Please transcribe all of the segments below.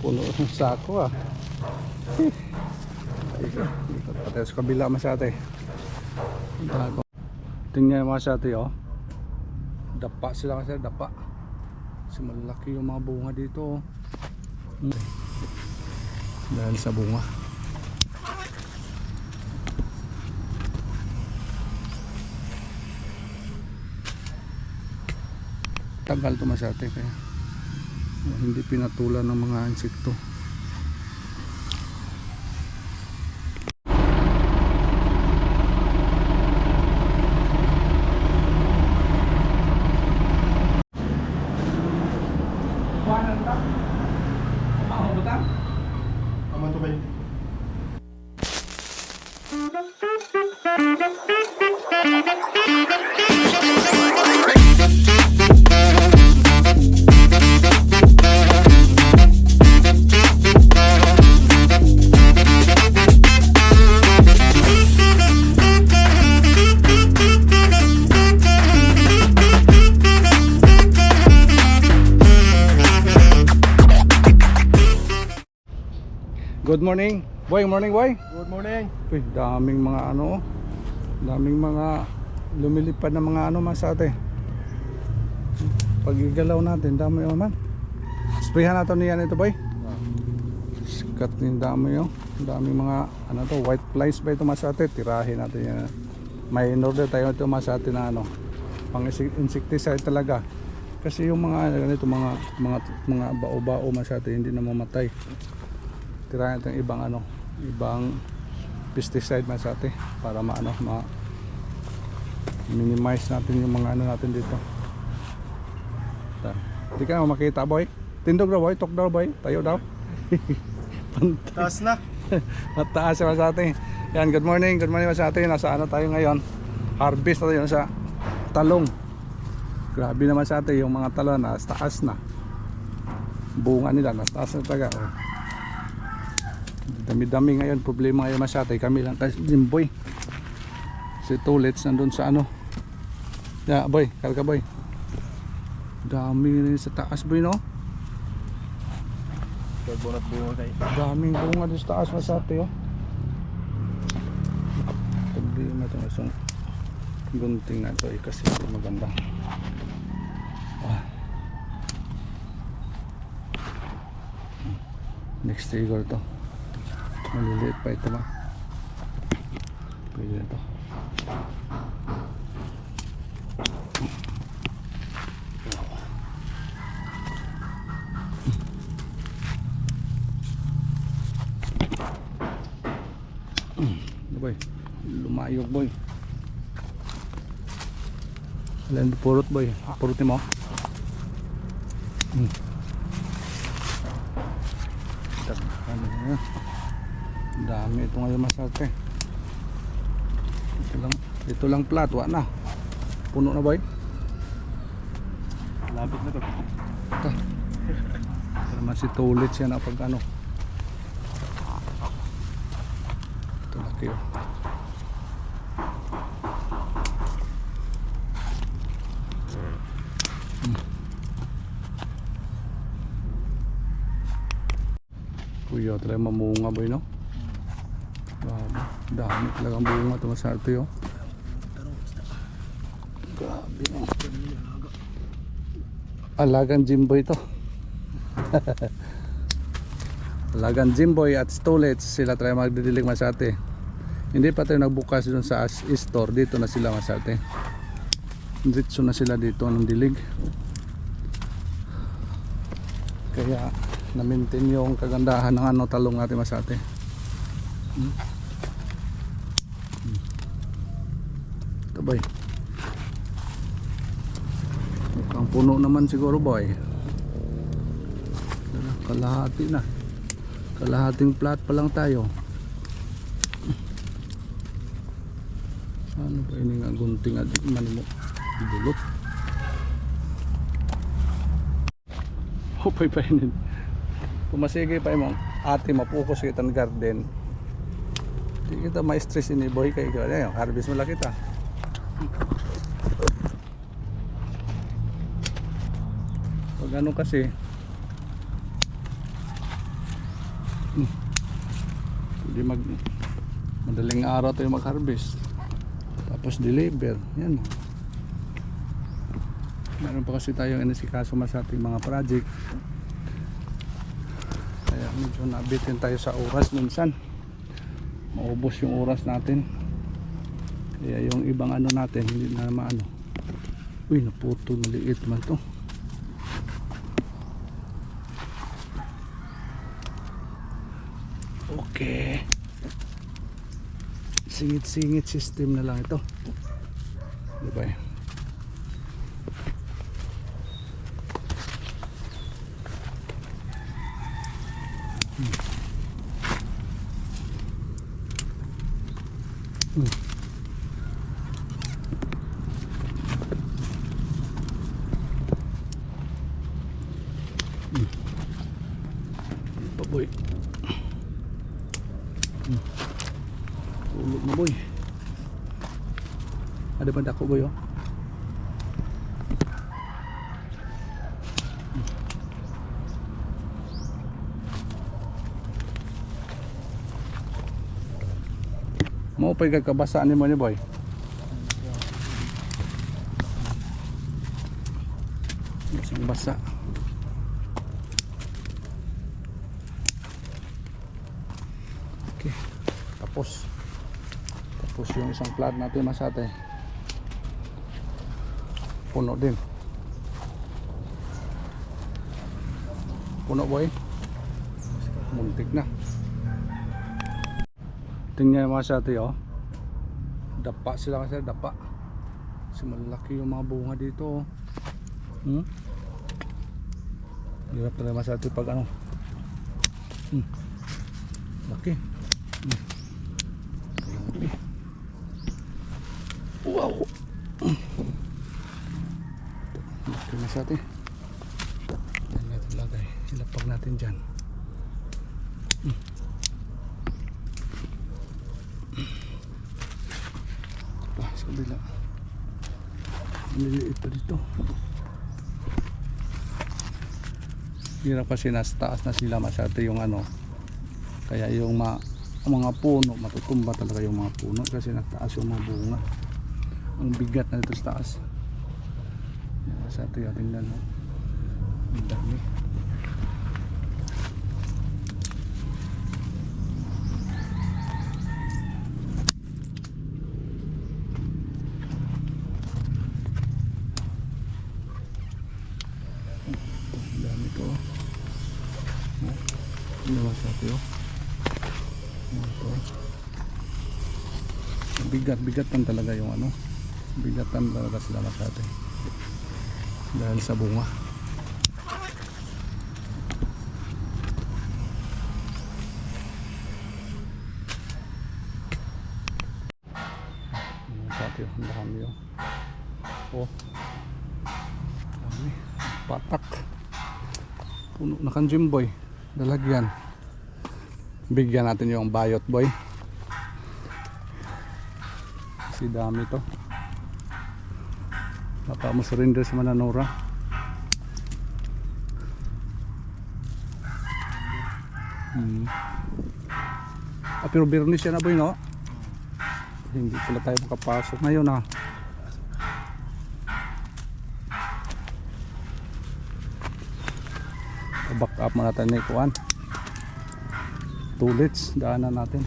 Puno ng sako ah. Ikot pati sa kabila masyate. Dago. Tingnan yung masyate oh. Dapa sila kasi dapa. Kasi malaki yung mga bunga dito oh. Dahil sa bunga. Tagal to masyate kaya hindi pinatulan ng mga insekto. Boy, morning boy. Good morning. Uy, daming mga ano, oh. daming mga lumilipad na mga ano mas ate. Pag igalaw natin, dami naman. Sprayhan natin niyan ito boy. Sikat yung dami oh. Daming mga ano to, white flies ba ito mas ate? Tirahin natin yan. May in order tayo ito mas ate na ano, pang insecticide talaga. Kasi yung mga ano, ganito mga mga mga bao-bao mas ate hindi na mamatay tirahan natin ibang ano ibang pesticide man sa atin para maano ma minimize natin yung mga ano natin dito. Ta. di ka na makita boy. Tindog daw boy. Tok daw boy. Tayo daw. Taas na. mataas naman sa atin. Yan good morning. Good morning sa atin. Nasa ano tayo ngayon? Harvest na tayo sa talong. Grabe naman sa atin yung mga talong na taas na. Bunga nila. Nas taas na talaga. Oh. Dami-dami ngayon, problema ngayon masyate. Kami lang kasi Jimboy. Si Tulits nandun sa ano. Ya, boy, karga boy. Dami rin sa taas boy no. Daming bunga doon sa taas masyate oh. Problema ito isang gunting na ito eh, kasi maganda. Ah. Next trigger to. Maliliit pa ito ba? Pwede ito. Ano boy? Lumayog boy. Alam purot boy. Purutin mo. Hmm. Ano na dami ito ngayon masate ito lang ito lang plat wa na. Puno na boy Lapit na to. ito. Para masitulit siya na pag ano. Ito laki oh. Hmm. Kuya talaga mamunga boy no dami talagang bunga ito masarte oh. Grabe oh. Alagang Jimboy ito. Alagang Jimboy at Stolets sila tayo magdidilig masate. Hindi pa tayo nagbukas doon sa store dito na sila masate. Dito na sila dito ng dilig. Kaya na-maintain yung kagandahan ng ano talong natin masate. Hmm? Boy. Mukhang puno naman siguro boy. Kalahati na. Kalahating plat pa lang tayo. Ano ba ini nga gunting at man mo bulot. Hopay pa yun. Pumasige pa yung ate mapukos kita ng garden. Di kita ma-stress ini boy kay. Ayan, harvest mo lang kita. Pag ano kasi Hmm. Hindi mag madaling araw tayo mag-harvest. Tapos deliver. Yan. Meron pa kasi tayong inisikaso mas ating mga project. Kaya medyo nabitin tayo sa oras minsan. Maubos yung oras natin. Kaya yung ibang ano natin hindi na maano. Uy, naputol maliit man to. Okay. Singit-singit system na lang ito. Diba eh? Baboy. Tulog na boy. Ada pa dako boy oh. Mo pa kagkabasaan ni mo ni boy. Basang basa. Okay. Tapos. Tapos yung isang plat natin masate. Puno din. Puno boy. Muntik na. Tingnan mga sate oh. Dapa sila kasi dapa. Kasi malaki yung mga bunga dito oh. Hmm? Hirap talaga masate pag ano. Hmm. Laki. Hmm. Grabe. Wow. Laki na sa atin. Yan natin lagay. Ilapag natin dyan. Hmm. Ah, sa kabila. Niliit pa dito. Hirap kasi nasa taas na sila masyado yung ano. Kaya yung ma mga puno, matutumba talaga yung mga puno kasi nagtaas yung mga bunga. Ang bigat na dito sa taas. Yan, sa ito yung tingnan mo. Ang dami. Ang dami to. oh. Oh, Ano ba sa ito? oh? Ito. Bigat, bigatan talaga yung ano. Bigatan talaga sila masate. Dahil sa bunga. Ang dami yung. Oh. Dami. Patak. Puno na kan Jimboy. Dalagyan bigyan natin yung bayot boy si dami to baka mo surrender sa mananura hmm. ah, pero birnis yan na boy no? Hindi pala tayo makapasok. Ngayon ah. Back up muna tayo na ikuan tulits daanan natin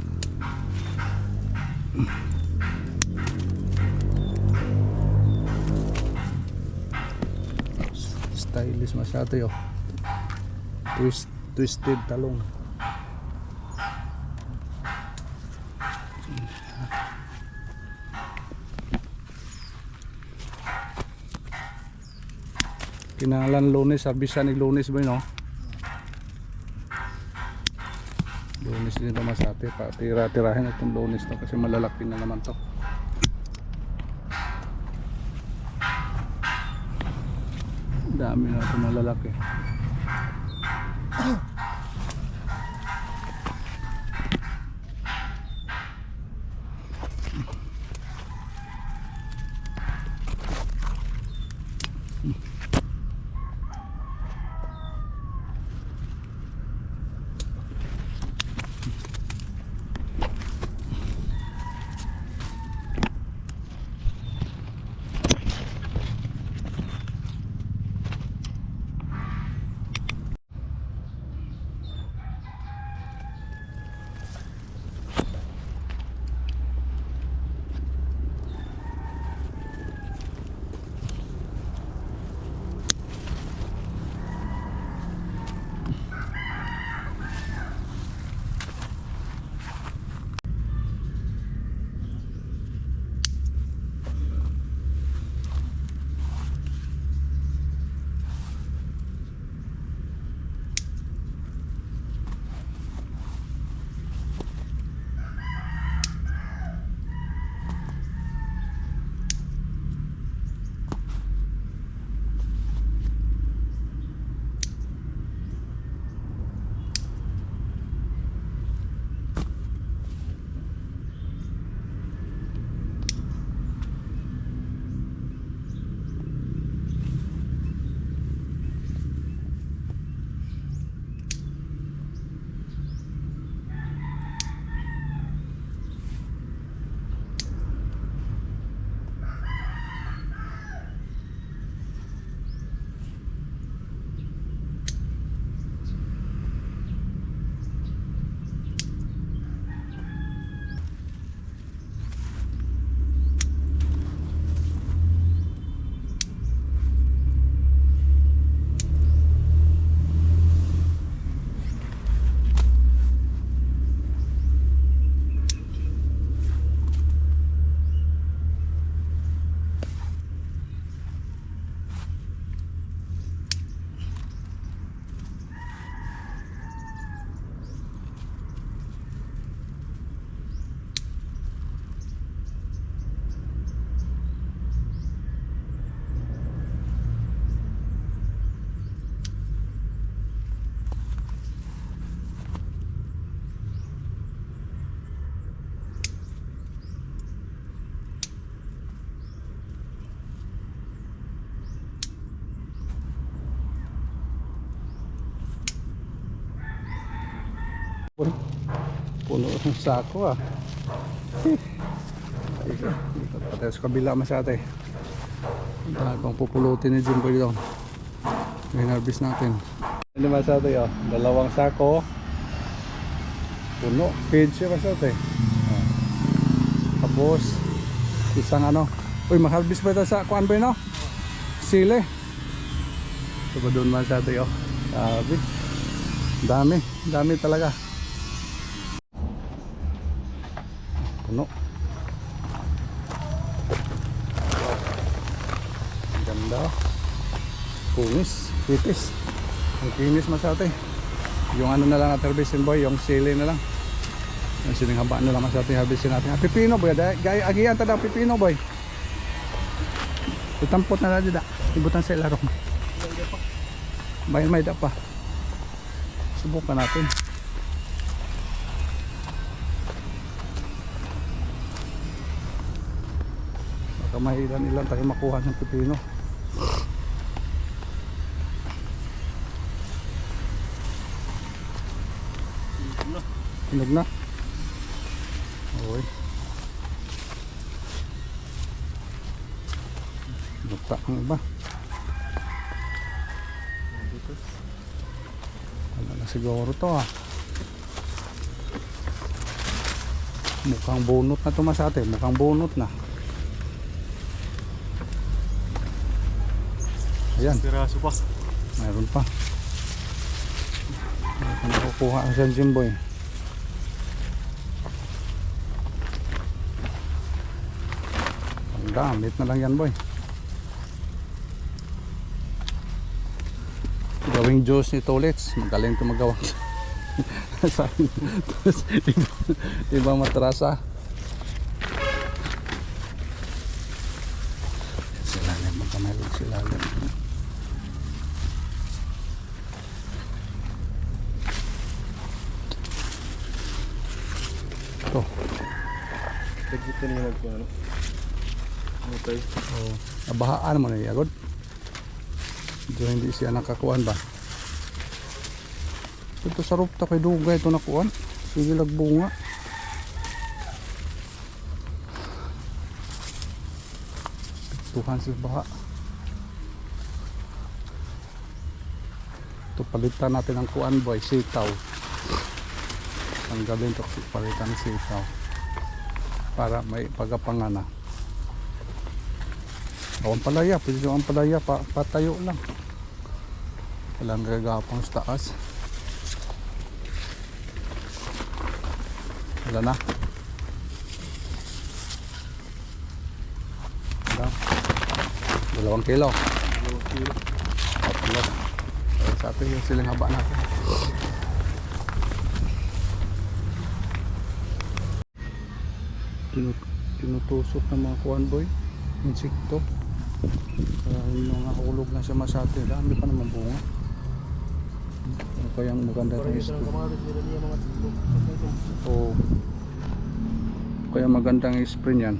stylish masyado yun Twist, twisted talong. Kinalan lunes sabisan ni lunes ba yun no? lunes din sa atin pa tira-tirahin itong lunes to kasi malalaki na naman to dami na ito malalaki Puno ng sako ah. Ikot, ikot pa tayo sa kabila masyate. Talagang pupulutin ni Jimboy doon. May harvest natin. Ano masyate oh? Dalawang sako. Puno. Page siya masyate. Tapos, isang ano. Uy, maharvest pa ito sa kuan ba no? Sile. Ito ba doon masyate oh? Sabi. Dami. Dami talaga. Kitis. Ang kinis masyate. Yung ano na lang at harvestin boy, yung sili na lang. Yung siling haba na lang masyate harvestin natin. Ah, pipino boy, gaya agiyan tada pipino boy. Itampot na lang dida. Ibutan sa ilarong. May may da pa. Subukan natin. Baka mahilan ilan tayo makuha ng pipino. Hinog na. Okay. Lupa ang iba. Ano na siguro to ah. Mukhang bunot na to masate. Mukhang bunot na. Ayan. Piraso pa. Meron pa. Meron pa nakukuha ang San Jimboy. Ang damit na lang yan boy. Gawing juice ni Tolets. Magaling ito magawa. Iba, iba matrasa. Silalim. Magkamayroon silalim. Ito. Legit na niya nagpo Okay. Oh, nabahaan mo na agad. Ito hindi siya nakakuan ba? Ito sa rooftop kay dugay ito nakuan. Sige lagbunga. Tuhan sa baha. Ito palitan natin ang kuan boy, sitaw. Tanggalin ito palitan ng sitaw. Para may pagapangan na. O ang palaya, pwede yung ang palaya, pa, patayo lang. Walang gagapang sa taas. Wala na. Dalawang kilo. Dalawang kilo. Tatlo. Sa atin yung siling haba natin. Tinut tinutusok ng mga kuan boy. Insekto. Kaya yung mga hulog na siya masate. Dami pa naman bunga. Ano maganda Parang itong ito ng isko? Oo. Kaya magandang spray niyan.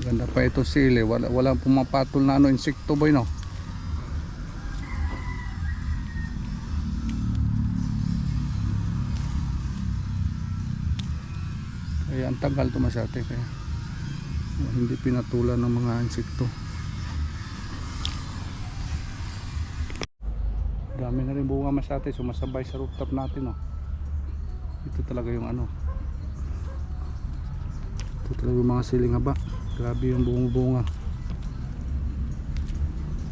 Ganda pa ito sili. Wala, walang pumapatol na ano, insekto boy no. Kaya ang tagal tumasate kaya hindi pinatulan ng mga insekto. Dami na rin bunga masate sumasabay sa rooftop natin oh. Ito talaga yung ano. Ito talaga yung mga siling haba. Grabe yung bunga bunga.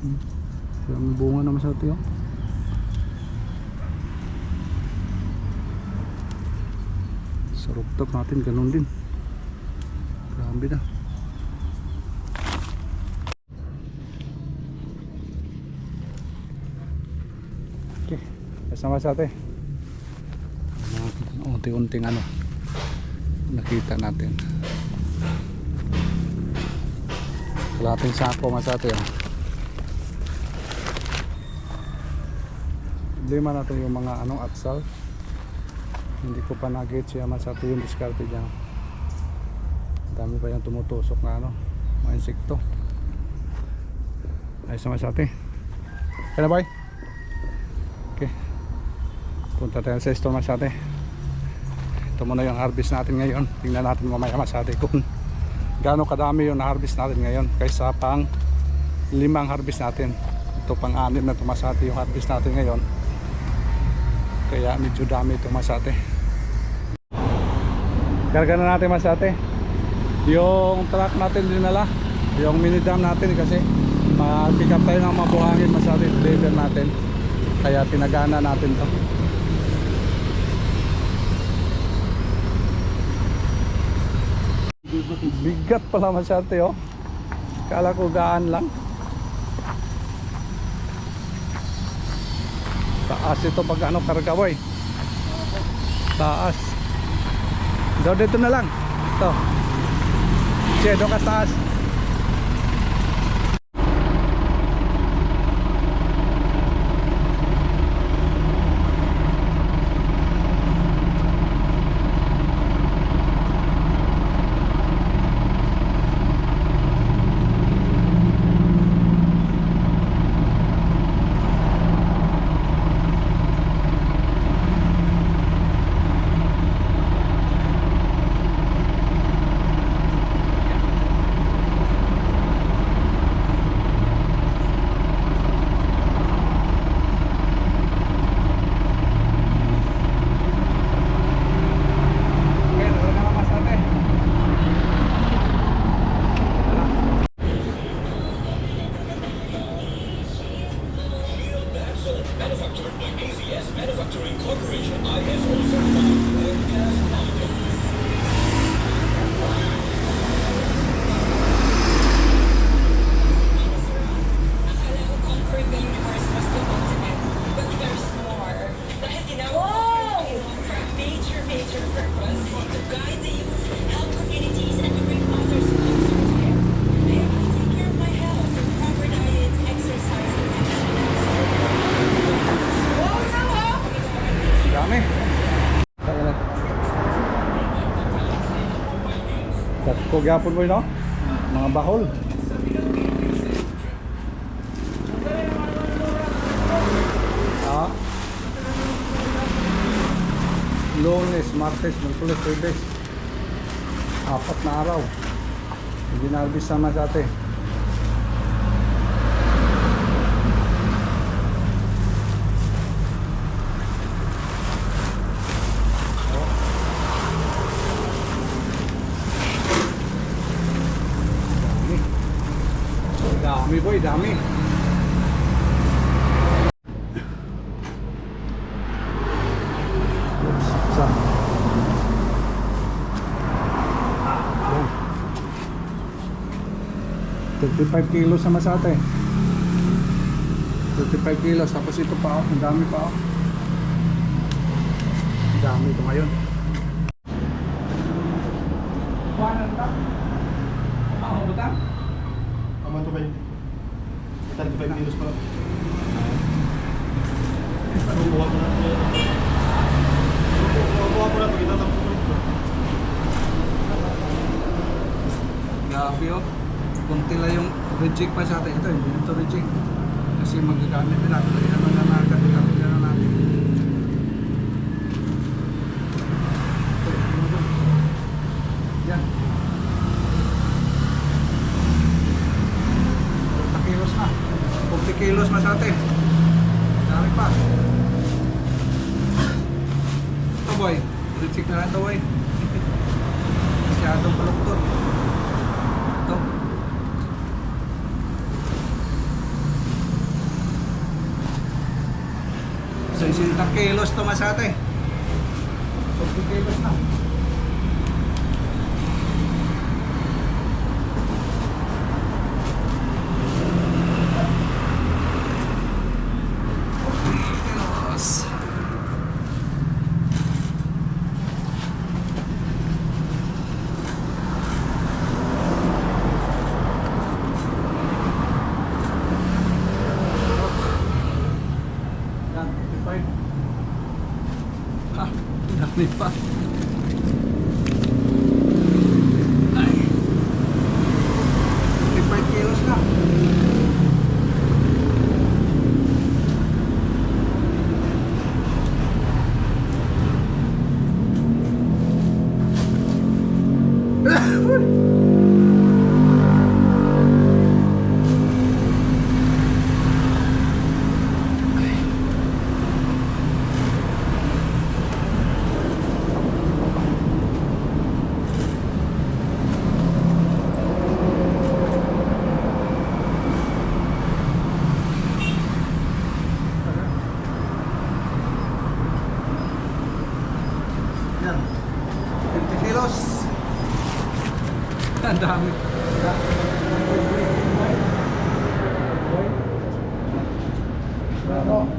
Hmm. Dami bunga na masate oh. Sa rooftop natin ganun din. Grabe na. Okay. Kasama sa ate. Unti-unting ano nakita natin. Kalating sako mas ate. Oh. Lima natin yung mga ano aksal. Hindi ko pa nag-get siya mas ate yung diskarte dyan. Dami pa yung tumutusok na ano mga insekto. Ayos naman sa ate. Kaya na bye. Punta tayo sa store Masate. Ito muna yung harvest natin ngayon. Tingnan natin mamaya Masate kung gaano kadami yung na-harvest natin ngayon kaysa pang limang harvest natin. Ito pang anim na tumasate yung harvest natin ngayon. Kaya medyo dami ito Masate. Karga na natin Masate. Yung truck natin dinala, yung mini dam natin kasi mag-pick up tayo ng mabuhangin Masate deliver natin. Kaya pinagana natin to. Bigat pala masyate oh. Kala ko gaan lang. Taas ito pag ano karga. Taas. Daw dito na lang. Ito. Che, doon Tatko gyapon mo no? Mga bahol. Ah. Lunes, Martes, Merkulis, Jueves. Apat na araw. Hindi na sama sa atin. Dami. Dami. Oops, isa. Yan. 35 kilos sama sa atin. 35 kilos, tapos ito pa, oh. ang dami pa. Oh. Ang dami ito ngayon. Kuhanan ka? Ako ba ta? Aman to kayo. 35 kilos pa. Bubuha ko na. Bubuha ko na pag itatapos ko. Grabe oh. Kunti lang yung reject pa sa atin. Ito, hindi ito reject. Kasi magagamit nila. Kaya naman na nakakatigamit na natin. Ito, ano ba? Yan. 40 kilos na. 40 kilos na sa atin. Dami pa. Ito boy. Reject na lang ito boy. Masyadong paluktot. Ito. So, 60 kilos to masate. 40 kilos na. Oh.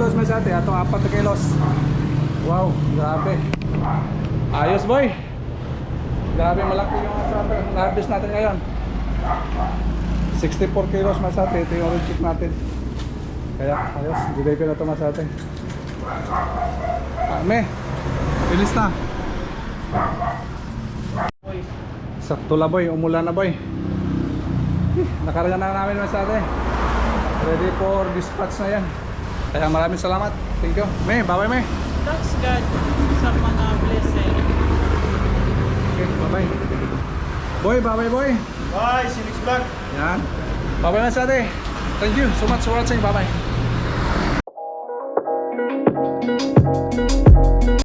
Kilos may sa ate. Atong 4 kilos. Wow, grabe. Ayos boy. Grabe malaki yung sa harvest natin ngayon. 64 kilos masate, ito yung check natin. Kaya, ayos, ko na ito masate. Ah, me, finish na. Sakto la boy, umulan na boy. Nakarga na namin masate. Ready for dispatch na yan. Kaya maraming salamat. Thank you. Me, bye-bye me. Thanks God sa mga blessing. Okay, bye-bye. Boy, bye-bye boy. Bye, Sinix Vlog. Yan. Bye-bye masate. Thank you so much for watching. Bye-bye.